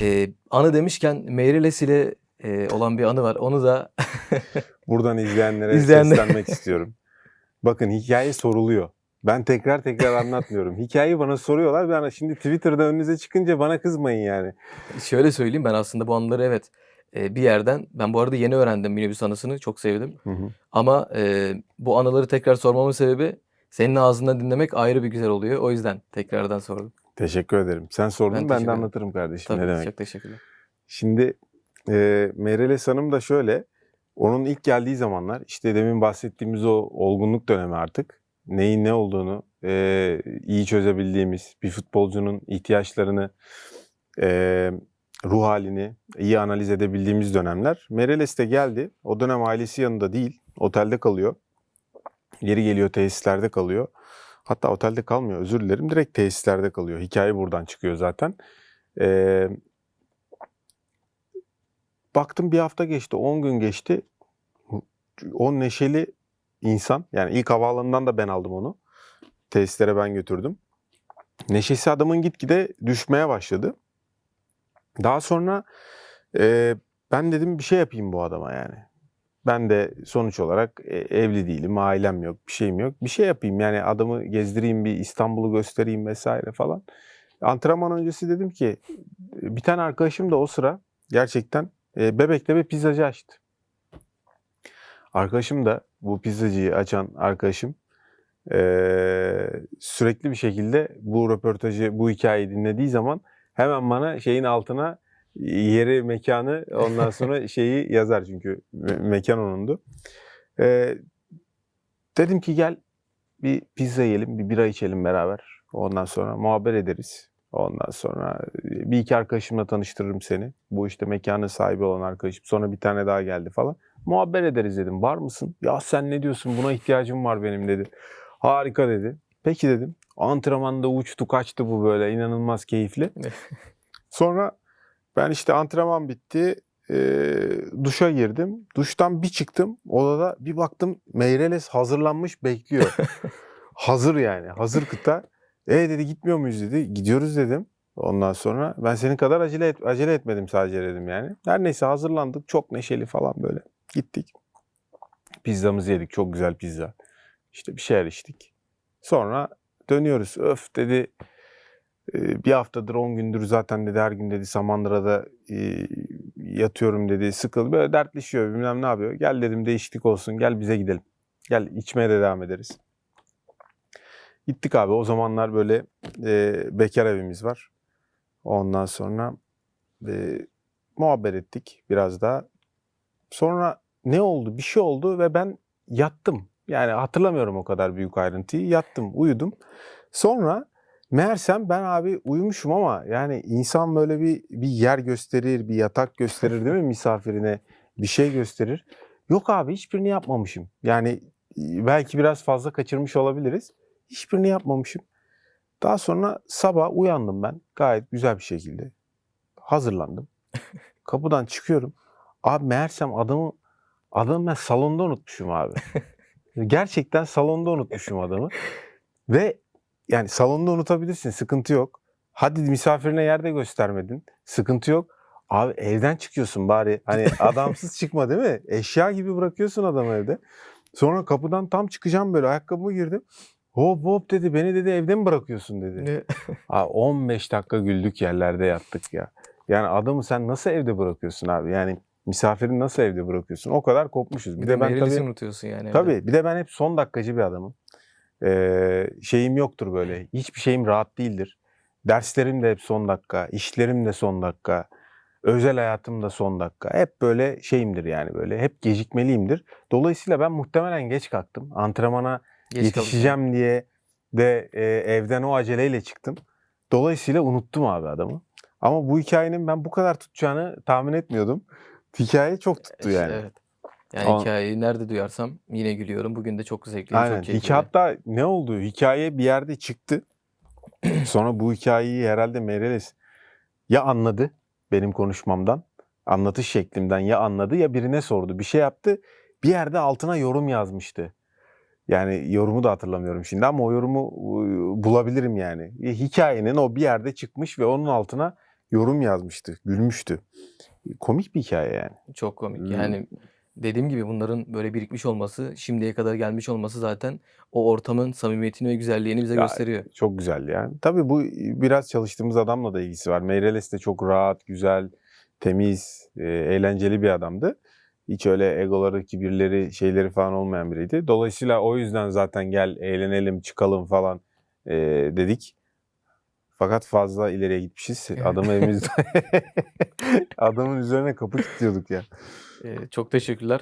Ee, anı demişken Meireles ile e, olan bir anı var. Onu da Buradan izleyenlere İzleyenler- seslenmek istiyorum. Bakın hikaye soruluyor. Ben tekrar tekrar anlatmıyorum. Hikayeyi bana soruyorlar. Ben şimdi Twitter'da önünüze çıkınca bana kızmayın yani. şöyle söyleyeyim ben aslında bu anıları evet e, bir yerden ben bu arada yeni öğrendim minibüs anısını çok sevdim. Hı hı. Ama e, bu anıları tekrar sormamın sebebi senin ağzından dinlemek ayrı bir güzel oluyor. O yüzden tekrardan sordum. Teşekkür ederim. Sen sordun Ben ben, de anlatırım kardeşim. Tabii ne demek? çok teşekkürler. Şimdi e, Meireles Hanım da şöyle. Onun ilk geldiği zamanlar işte demin bahsettiğimiz o olgunluk dönemi artık. Neyin ne olduğunu e, iyi çözebildiğimiz bir futbolcunun ihtiyaçlarını e, ruh halini iyi analiz edebildiğimiz dönemler. Meireles de geldi. O dönem ailesi yanında değil. Otelde kalıyor. Geri geliyor tesislerde kalıyor. Hatta otelde kalmıyor özür dilerim. Direkt tesislerde kalıyor. Hikaye buradan çıkıyor zaten. Ee, baktım bir hafta geçti, 10 gün geçti. O neşeli insan, yani ilk havaalanından da ben aldım onu. Tesislere ben götürdüm. Neşesi adamın gitgide düşmeye başladı. Daha sonra e, ben dedim bir şey yapayım bu adama yani. Ben de sonuç olarak e, evli değilim, ailem yok, bir şeyim yok. Bir şey yapayım yani adamı gezdireyim, bir İstanbul'u göstereyim vesaire falan. Antrenman öncesi dedim ki bir tane arkadaşım da o sıra gerçekten e, Bebek'te bir pizzacı açtı. Arkadaşım da bu pizzacıyı açan arkadaşım e, sürekli bir şekilde bu röportajı, bu hikayeyi dinlediği zaman hemen bana şeyin altına yeri, mekanı ondan sonra şeyi yazar çünkü me- mekan onundu. E, dedim ki gel bir pizza yiyelim, bir bira içelim beraber. Ondan sonra muhabbet ederiz. Ondan sonra bir iki arkadaşımla tanıştırırım seni. Bu işte mekanın sahibi olan arkadaşım. Sonra bir tane daha geldi falan. Muhabbet ederiz dedim. Var mısın? Ya sen ne diyorsun? Buna ihtiyacım var benim dedi. Harika dedi. Peki dedim. Antrenmanda uçtu kaçtı bu böyle. inanılmaz keyifli. Sonra ben işte antrenman bitti. eee, duşa girdim. Duştan bir çıktım. Odada bir baktım Meireles hazırlanmış bekliyor. hazır yani. Hazır kıta. E dedi gitmiyor muyuz dedi. Gidiyoruz dedim. Ondan sonra ben senin kadar acele et, acele etmedim sadece dedim yani. Her neyse hazırlandık. Çok neşeli falan böyle. Gittik. Pizzamızı yedik. Çok güzel pizza. İşte bir şeyler içtik. Sonra dönüyoruz. Öf dedi. "E, Bir haftadır 10 gündür zaten dedi her gün dedi Samandıra'da e, yatıyorum dedi. Sıkıldı. Böyle dertleşiyor bilmem ne yapıyor. Gel dedim değişiklik olsun. Gel bize gidelim. Gel içmeye de devam ederiz. Gittik abi. O zamanlar böyle e, bekar evimiz var. Ondan sonra e, muhabbet ettik biraz daha. Sonra ne oldu? Bir şey oldu ve ben yattım. Yani hatırlamıyorum o kadar büyük ayrıntıyı. Yattım, uyudum. Sonra meğersem ben abi uyumuşum ama yani insan böyle bir bir yer gösterir, bir yatak gösterir değil mi misafirine? Bir şey gösterir. Yok abi hiçbirini yapmamışım. Yani e, belki biraz fazla kaçırmış olabiliriz. Hiçbirini yapmamışım. Daha sonra sabah uyandım ben gayet güzel bir şekilde. Hazırlandım. Kapıdan çıkıyorum. Abi meğersem adamı adamı ben salonda unutmuşum abi. Gerçekten salonda unutmuşum adamı. Ve yani salonda unutabilirsin sıkıntı yok. Hadi misafirine yerde göstermedin. Sıkıntı yok. Abi evden çıkıyorsun bari. Hani adamsız çıkma değil mi? Eşya gibi bırakıyorsun adamı evde. Sonra kapıdan tam çıkacağım böyle ayakkabımı girdim. Hop hop dedi beni dedi evde mi bırakıyorsun dedi. Aa, 15 dakika güldük yerlerde yattık ya. Yani adamı sen nasıl evde bırakıyorsun abi? Yani misafirini nasıl evde bırakıyorsun? O kadar kopmuşuz. Bir, Bir, de, de ben tabii, unutuyorsun yani. evde. tabii bir de ben hep son dakikacı bir adamım. Ee, şeyim yoktur böyle. Hiçbir şeyim rahat değildir. Derslerim de hep son dakika, işlerim de son dakika, özel hayatım da son dakika. Hep böyle şeyimdir yani böyle. Hep gecikmeliyimdir. Dolayısıyla ben muhtemelen geç kalktım. Antrenmana Geç yetişeceğim diye de e, evden o aceleyle çıktım. Dolayısıyla unuttum abi adamı. Ama bu hikayenin ben bu kadar tutacağını tahmin etmiyordum. Hikaye çok tuttu yani. Evet. Yani Ama- hikayeyi nerede duyarsam yine gülüyorum. Bugün de çok zevkli, Aynen. çok keyifli. Hikaye hatta ne oldu? Hikaye bir yerde çıktı. Sonra bu hikayeyi herhalde Meireles ya anladı benim konuşmamdan, anlatış şeklimden ya anladı ya birine sordu. Bir şey yaptı. Bir yerde altına yorum yazmıştı. Yani yorumu da hatırlamıyorum şimdi ama o yorumu e, bulabilirim yani. E, Hikayenin o bir yerde çıkmış ve onun altına yorum yazmıştı. Gülmüştü. Komik bir hikaye yani. Çok komik. Hmm. Yani dediğim gibi bunların böyle birikmiş olması, şimdiye kadar gelmiş olması zaten o ortamın samimiyetini ve güzelliğini bize Ya, gösteriyor. Çok güzel yani. Tabii bu biraz çalıştığımız adamla da ilgisi var. Meireles de çok rahat, güzel, temiz, e, eğlenceli bir adamdı. Hiç öyle egoları, kibirleri, şeyleri falan olmayan biriydi. Dolayısıyla o yüzden zaten gel eğlenelim, çıkalım falan e, dedik. Fakat fazla ileriye gitmişiz. Adamı evimizde adamın üzerine kapı kilitliyorduk ya. Ee, çok teşekkürler.